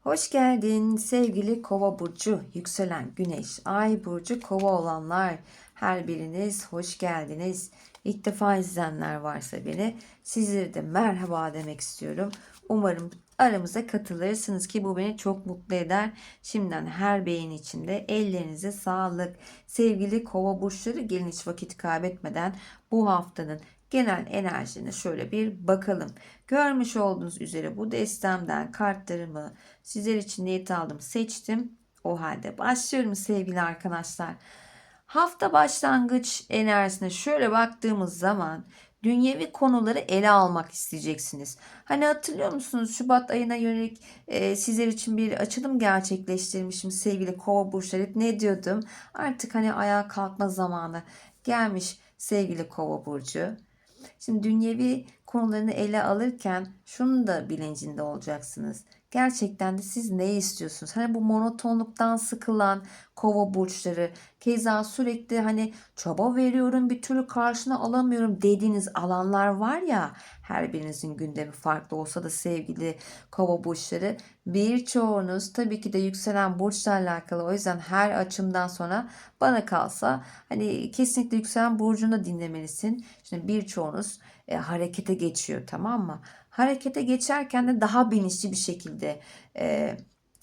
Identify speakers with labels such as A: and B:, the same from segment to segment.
A: Hoş geldin sevgili Kova burcu, yükselen Güneş, Ay burcu Kova olanlar. Her biriniz hoş geldiniz. İlk defa izleyenler varsa beni sizlere de merhaba demek istiyorum. Umarım aramıza katılırsınız ki bu beni çok mutlu eder. Şimdiden her beğeni içinde ellerinize sağlık. Sevgili Kova burçları gelin hiç vakit kaybetmeden bu haftanın genel enerjine şöyle bir bakalım. Görmüş olduğunuz üzere bu destemden kartlarımı sizler için niyet aldım seçtim. O halde başlıyorum sevgili arkadaşlar. Hafta başlangıç enerjisine şöyle baktığımız zaman dünyevi konuları ele almak isteyeceksiniz. Hani hatırlıyor musunuz Şubat ayına yönelik e, sizler için bir açılım gerçekleştirmişim sevgili kova burçları. Ne diyordum? Artık hani ayağa kalkma zamanı gelmiş sevgili kova burcu. Şimdi dünyevi konularını ele alırken şunu da bilincinde olacaksınız. Gerçekten de siz ne istiyorsunuz? Hani bu monotonluktan sıkılan kova burçları, keza sürekli hani çaba veriyorum bir türlü karşına alamıyorum dediğiniz alanlar var ya her birinizin gündemi farklı olsa da sevgili kova burçları birçoğunuz tabii ki de yükselen burçla alakalı o yüzden her açımdan sonra bana kalsa hani kesinlikle yükselen burcunu dinlemelisin. Şimdi birçoğunuz e, harekete geçiyor tamam mı? Harekete geçerken de daha bilinçli bir şekilde e,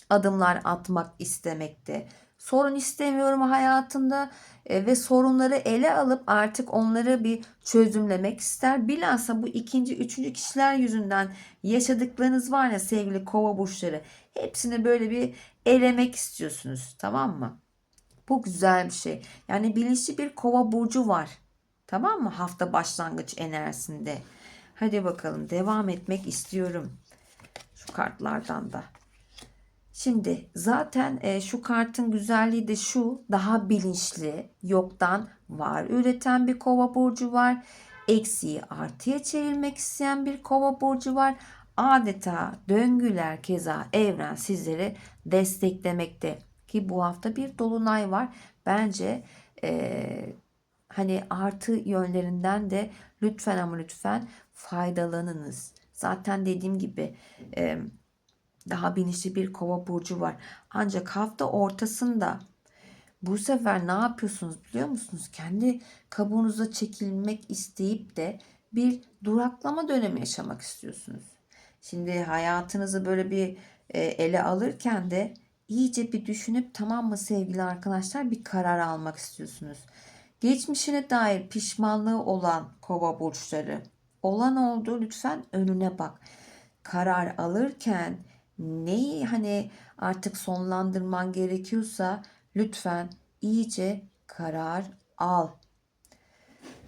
A: adımlar atmak istemekte. Sorun istemiyorum hayatımda e, ve sorunları ele alıp artık onları bir çözümlemek ister. Bilhassa bu ikinci, üçüncü kişiler yüzünden yaşadıklarınız var ya sevgili kova burçları. Hepsini böyle bir elemek istiyorsunuz tamam mı? Bu güzel bir şey. Yani bilinçli bir kova burcu var. Tamam mı? Hafta başlangıç enerjisinde. Hadi bakalım devam etmek istiyorum. Şu kartlardan da. Şimdi zaten e, şu kartın güzelliği de şu daha bilinçli yoktan var üreten bir kova burcu var. Eksiği artıya çevirmek isteyen bir kova burcu var. Adeta döngüler keza evren sizleri desteklemekte. Ki bu hafta bir dolunay var. Bence e, hani artı yönlerinden de lütfen ama lütfen faydalanınız. Zaten dediğim gibi daha bilinçli bir kova burcu var. Ancak hafta ortasında bu sefer ne yapıyorsunuz biliyor musunuz? Kendi kabuğunuza çekilmek isteyip de bir duraklama dönemi yaşamak istiyorsunuz. Şimdi hayatınızı böyle bir e, ele alırken de iyice bir düşünüp tamam mı sevgili arkadaşlar bir karar almak istiyorsunuz. Geçmişine dair pişmanlığı olan kova burçları olan oldu lütfen önüne bak. Karar alırken neyi hani artık sonlandırman gerekiyorsa lütfen iyice karar al.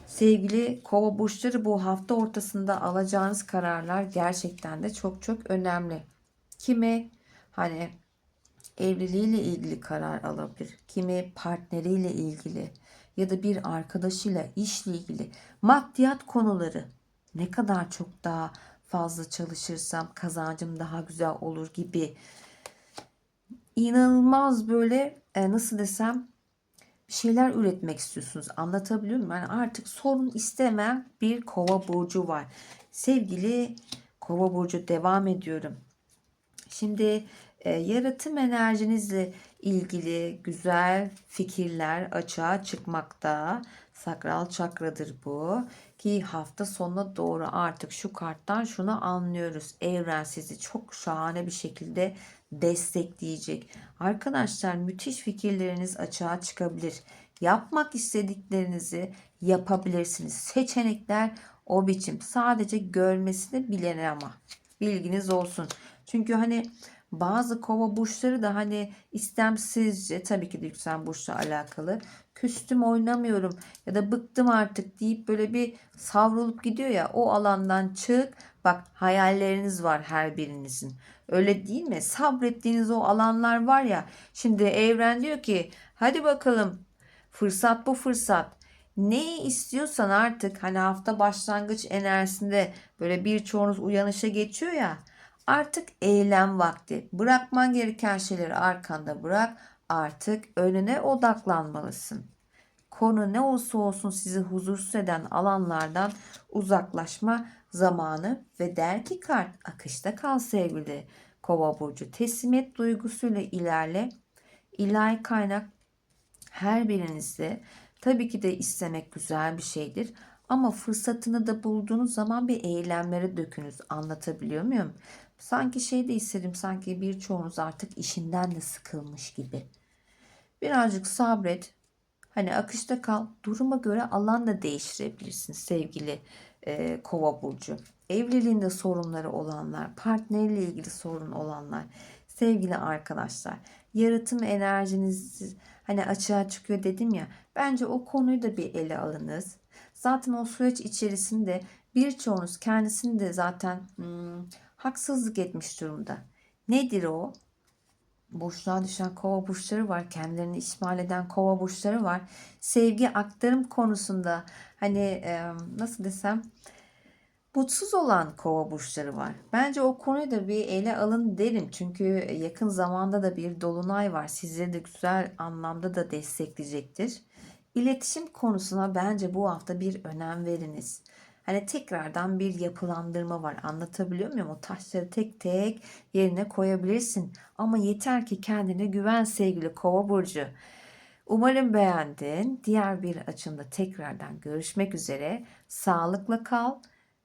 A: Sevgili kova burçları bu hafta ortasında alacağınız kararlar gerçekten de çok çok önemli. Kimi hani evliliğiyle ilgili karar alabilir. Kimi partneriyle ilgili ya da bir arkadaşıyla işle ilgili maddiyat konuları ne kadar çok daha fazla çalışırsam kazancım daha güzel olur gibi inanılmaz böyle e, nasıl desem şeyler üretmek istiyorsunuz. Anlatabiliyor muyum? Yani artık sorun istemeyen bir kova burcu var. Sevgili kova burcu devam ediyorum. Şimdi e, yaratım enerjinizle ilgili güzel fikirler açığa çıkmakta. Sakral çakradır bu. Ki hafta sonuna doğru artık şu karttan şunu anlıyoruz. Evren sizi çok şahane bir şekilde destekleyecek. Arkadaşlar müthiş fikirleriniz açığa çıkabilir. Yapmak istediklerinizi yapabilirsiniz. Seçenekler o biçim. Sadece görmesini bilen ama. Bilginiz olsun. Çünkü hani bazı kova burçları da hani istemsizce tabii ki de yükselen burçla alakalı küstüm oynamıyorum ya da bıktım artık deyip böyle bir savrulup gidiyor ya o alandan çık. Bak hayalleriniz var her birinizin. Öyle değil mi? Sabrettiğiniz o alanlar var ya. Şimdi evren diyor ki hadi bakalım fırsat bu fırsat. Ne istiyorsan artık hani hafta başlangıç enerjisinde böyle birçoğunuz uyanışa geçiyor ya. Artık eylem vakti. Bırakman gereken şeyleri arkanda bırak. Artık önüne odaklanmalısın. Konu ne olsa olsun sizi huzursuz eden alanlardan uzaklaşma zamanı ve der ki kart akışta kal sevgili Kova burcu. Teslimiyet duygusuyla ilerle. İlahi kaynak her birinizde tabii ki de istemek güzel bir şeydir. Ama fırsatını da bulduğunuz zaman bir eylemlere dökünüz. Anlatabiliyor muyum? Sanki şey de istedim. Sanki birçoğunuz artık işinden de sıkılmış gibi. Birazcık sabret. Hani akışta kal. Duruma göre alan da değiştirebilirsin sevgili e, kova burcu. Evliliğinde sorunları olanlar, partneriyle ilgili sorun olanlar, sevgili arkadaşlar. Yaratım enerjiniz hani açığa çıkıyor dedim ya. Bence o konuyu da bir ele alınız. Zaten o süreç içerisinde birçoğunuz kendisini de zaten hmm, haksızlık etmiş durumda. Nedir o? boşluğa düşen kova burçları var. Kendilerini işmal eden kova burçları var. Sevgi aktarım konusunda hani e, nasıl desem mutsuz olan kova burçları var. Bence o konuyu da bir ele alın derim. Çünkü yakın zamanda da bir dolunay var. Sizleri de güzel anlamda da destekleyecektir. İletişim konusuna bence bu hafta bir önem veriniz. Hani tekrardan bir yapılandırma var. Anlatabiliyor muyum? O taşları tek tek yerine koyabilirsin. Ama yeter ki kendine güven sevgili kova burcu. Umarım beğendin. Diğer bir açımda tekrardan görüşmek üzere. Sağlıkla kal.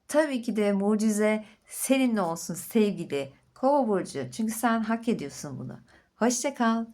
A: Tabii ki de mucize seninle olsun sevgili kova burcu. Çünkü sen hak ediyorsun bunu. Hoşça kal.